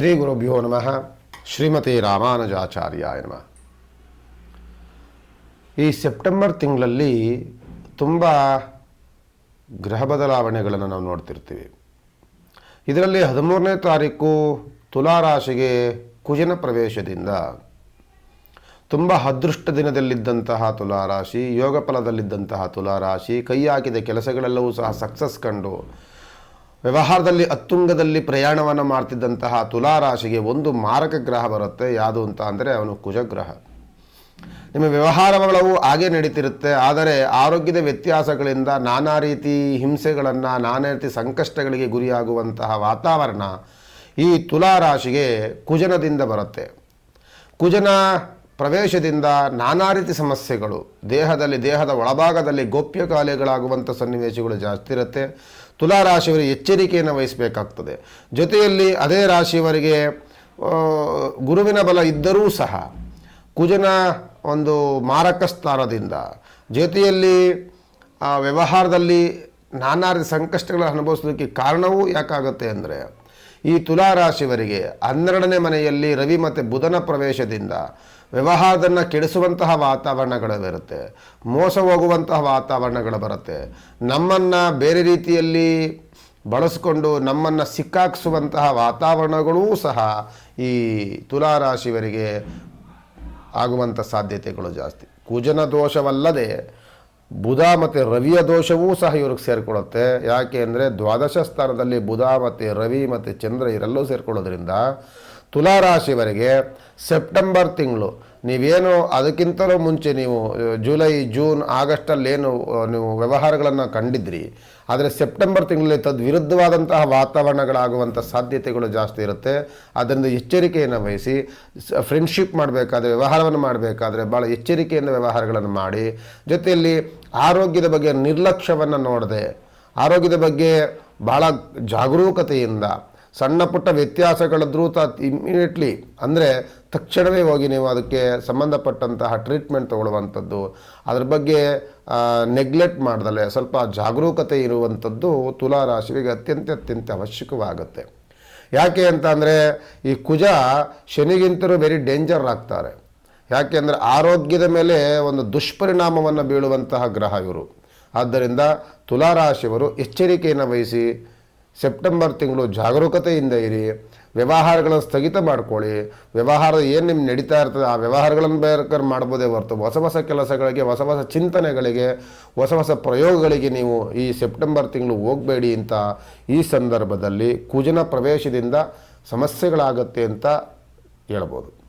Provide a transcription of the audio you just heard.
ಶ್ರೀ ಗುರುಭ್ಯೋ ನಮಃ ಶ್ರೀಮತಿ ರಾಮಾನುಜಾಚಾರ್ಯ ನಮಃ ಈ ಸೆಪ್ಟೆಂಬರ್ ತಿಂಗಳಲ್ಲಿ ತುಂಬ ಗ್ರಹ ಬದಲಾವಣೆಗಳನ್ನು ನಾವು ನೋಡ್ತಿರ್ತೀವಿ. ಇದರಲ್ಲಿ ಹದಿಮೂರನೇ ತಾರೀಕು ತುಲಾರಾಶಿಗೆ ಕುಜನ ಪ್ರವೇಶದಿಂದ ತುಂಬ ಅದೃಷ್ಟ ದಿನದಲ್ಲಿದ್ದಂತಹ ತುಲಾರಾಶಿ ಯೋಗ ಫಲದಲ್ಲಿದ್ದಂತಹ ತುಲಾರಾಶಿ ಕೈ ಹಾಕಿದ ಕೆಲಸಗಳೆಲ್ಲವೂ ಸಹ ಸಕ್ಸಸ್ ಕಂಡು ವ್ಯವಹಾರದಲ್ಲಿ ಅತ್ತುಂಗದಲ್ಲಿ ಪ್ರಯಾಣವನ್ನು ಮಾಡ್ತಿದ್ದಂತಹ ತುಲಾರಾಶಿಗೆ ಒಂದು ಮಾರಕ ಗ್ರಹ ಬರುತ್ತೆ. ಯಾವುದು ಅಂತ ಅಂದರೆ ಅವನು ಕುಜಗ್ರಹ. ನಿಮ್ಮ ವ್ಯವಹಾರಗಳವು ಹಾಗೆ ನಡೀತಿರುತ್ತೆ. ಆದರೆ ಆರೋಗ್ಯದ ವ್ಯತ್ಯಾಸಗಳಿಂದ ನಾನಾ ರೀತಿ ಹಿಂಸೆಗಳನ್ನು, ನಾನಾ ರೀತಿ ಸಂಕಷ್ಟಗಳಿಗೆ ಗುರಿಯಾಗುವಂತಹ ವಾತಾವರಣ ಈ ತುಲಾರಾಶಿಗೆ ಕುಜನದಿಂದ ಬರುತ್ತೆ. ಕುಜನ ಪ್ರವೇಶದಿಂದ ನಾನಾ ರೀತಿ ಸಮಸ್ಯೆಗಳು, ದೇಹದಲ್ಲಿ, ದೇಹದ ಒಳಭಾಗದಲ್ಲಿ ಗೋಪ್ಯ ಕಾಲೆಗಳಾಗುವಂಥ ಸನ್ನಿವೇಶಗಳು ಜಾಸ್ತಿ ಇರುತ್ತೆ. ತುಲಾರಾಶಿಯವರಿಗೆ ಎಚ್ಚರಿಕೆಯನ್ನು ವಹಿಸಬೇಕಾಗ್ತದೆ. ಜೊತೆಯಲ್ಲಿ ಅದೇ ರಾಶಿಯವರಿಗೆ ಗುರುವಿನ ಬಲ ಇದ್ದರೂ ಸಹ, ಕುಜನ ಒಂದು ಮಾರಕ ಸ್ಥಾನದಿಂದ, ಜೊತೆಯಲ್ಲಿ ವ್ಯವಹಾರದಲ್ಲಿ ನಾನಾ ರೀತಿ ಸಂಕಷ್ಟಗಳನ್ನು ಅನುಭವಿಸೋದಕ್ಕೆ ಕಾರಣವೂ ಯಾಕಾಗುತ್ತೆ ಅಂದರೆ ಈ ತುಲಾರಾಶಿಯವರಿಗೆ ಹನ್ನೆರಡನೇ ಮನೆಯಲ್ಲಿ ರವಿ ಮತ್ತು ಬುಧನ ಪ್ರವೇಶದಿಂದ ವ್ಯವಹಾರದನ್ನು ಕೆಡಿಸುವಂತಹ ವಾತಾವರಣಗಳು ಬರುತ್ತೆ ಮೋಸ ಹೋಗುವಂತಹ ವಾತಾವರಣಗಳು ಬರುತ್ತೆ. ನಮ್ಮನ್ನು ಬೇರೆ ರೀತಿಯಲ್ಲಿ ಬಳಸಿಕೊಂಡು ನಮ್ಮನ್ನು ಸಿಕ್ಕಾಕ್ಸುವಂತಹ ವಾತಾವರಣಗಳೂ ಸಹ ಈ ತುಲಾರಾಶಿಯವರಿಗೆ ಆಗುವಂಥ ಸಾಧ್ಯತೆಗಳು ಜಾಸ್ತಿ. ಕುಜನ ದೋಷವಲ್ಲದೆ ಬುಧ ಮತ್ತು ರವಿಯ ದೋಷವೂ ಸಹ ಇವ್ರಿಗೆ ಸೇರಿಕೊಳ್ಳುತ್ತೆ ಯಾಕೆ ಅಂದರೆ ದ್ವಾದಶ ಸ್ಥಾನದಲ್ಲಿ ಬುಧ ಮತ್ತು ರವಿ ಮತ್ತು ಚಂದ್ರ ಇವರೆಲ್ಲೂ ಸೇರಿಕೊಳ್ಳೋದ್ರಿಂದ ತುಲಾರಾಶಿವರೆಗೆ ಸೆಪ್ಟೆಂಬರ್ ತಿಂಗಳು ನೀವೇನು ಅದಕ್ಕಿಂತಲೂ ಮುಂಚೆ ನೀವು ಜುಲೈ, ಜೂನ್ ಆಗಸ್ಟಲ್ಲಿ ಏನು ನೀವು ವ್ಯವಹಾರಗಳನ್ನು ಕಂಡಿದ್ರಿ, ಆದರೆ ಸೆಪ್ಟೆಂಬರ್ ತಿಂಗಳಲ್ಲಿ ತದ್ವಿರುದ್ಧವಾದಂತಹ ವಾತಾವರಣಗಳಾಗುವಂಥ ಸಾಧ್ಯತೆಗಳು ಜಾಸ್ತಿ ಇರುತ್ತೆ. ಅದರಿಂದ ಎಚ್ಚರಿಕೆಯನ್ನು ವಹಿಸಿ ಫ್ರೆಂಡ್ಶಿಪ್ ಮಾಡಬೇಕಾದ್ರೆ, ವ್ಯವಹಾರವನ್ನು ಮಾಡಬೇಕಾದ್ರೆ ಭಾಳ ಎಚ್ಚರಿಕೆಯಿಂದ ವ್ಯವಹಾರಗಳನ್ನು ಮಾಡಿ, ಜೊತೆಯಲ್ಲಿ ಆರೋಗ್ಯದ ಬಗ್ಗೆ ನಿರ್ಲಕ್ಷ್ಯವನ್ನು ನೋಡದೆ, ಆರೋಗ್ಯದ ಬಗ್ಗೆ ಭಾಳ ಜಾಗರೂಕತೆಯಿಂದ ಸಣ್ಣ ಪುಟ್ಟ ವ್ಯತ್ಯಾಸಗಳಿದ್ರೂ ತ ಇಮ್ಮಿಡಿಯೇಟ್ಲಿ ಅಂದರೆ ತಕ್ಷಣವೇ ಹೋಗಿ ನೀವು ಅದಕ್ಕೆ ಸಂಬಂಧಪಟ್ಟಂತಹ ಟ್ರೀಟ್ಮೆಂಟ್ ತಗೊಳ್ಳುವಂಥದ್ದು. ಅದ್ರ ಬಗ್ಗೆ ನೆಗ್ಲೆಕ್ಟ್ ಮಾಡ್ದಲೆ ಸ್ವಲ್ಪ ಜಾಗರೂಕತೆ ಇರುವಂಥದ್ದು ತುಲಾರಾಶಿಗೆ ಅತ್ಯಂತ ಅತ್ಯಂತ ಅವಶ್ಯಕವಾಗುತ್ತೆ. ಯಾಕೆ ಅಂತ ಅಂದರೆ, ಈ ಕುಜ ಶನಿಗಿಂತಲೂ ವೆರಿ ಡೇಂಜರ್ ಆಗ್ತಾರೆ. ಯಾಕೆಂದರೆ ಆರೋಗ್ಯದ ಮೇಲೆ ಒಂದು ದುಷ್ಪರಿಣಾಮವನ್ನು ಬೀಳುವಂತಹ ಗ್ರಹ ಇವರು. ಆದ್ದರಿಂದ ತುಲಾರಾಶಿಯವರು ಎಚ್ಚರಿಕೆಯನ್ನು ವಹಿಸಿ ಸೆಪ್ಟೆಂಬರ್ ತಿಂಗಳು ಜಾಗರೂಕತೆಯಿಂದ ಇರಿ, ವ್ಯವಹಾರಗಳನ್ನು ಸ್ಥಗಿತ ಮಾಡ್ಕೊಳ್ಳಿ. ವ್ಯವಹಾರ ಏನು ನಿಮ್ಗೆ ನಡೀತಾ ಇರ್ತದೆ, ಆ ವ್ಯವಹಾರಗಳನ್ನು ಬೇಕಾದ್ರೆ ಮಾಡ್ಬೋದೇ ಹೊರತು ಹೊಸ ಹೊಸ ಕೆಲಸಗಳಿಗೆ, ಹೊಸ ಹೊಸ ಚಿಂತನೆಗಳಿಗೆ, ಹೊಸ ಹೊಸ ಪ್ರಯೋಗಗಳಿಗೆ ನೀವು ಈ ಸೆಪ್ಟೆಂಬರ್ ತಿಂಗಳು ಹೋಗಬೇಡಿ ಅಂತ ಈ ಸಂದರ್ಭದಲ್ಲಿ ಕುಜನ ಪ್ರವೇಶದಿಂದ ಸಮಸ್ಯೆಗಳಾಗತ್ತೆ ಅಂತ ಹೇಳ್ಬೋದು.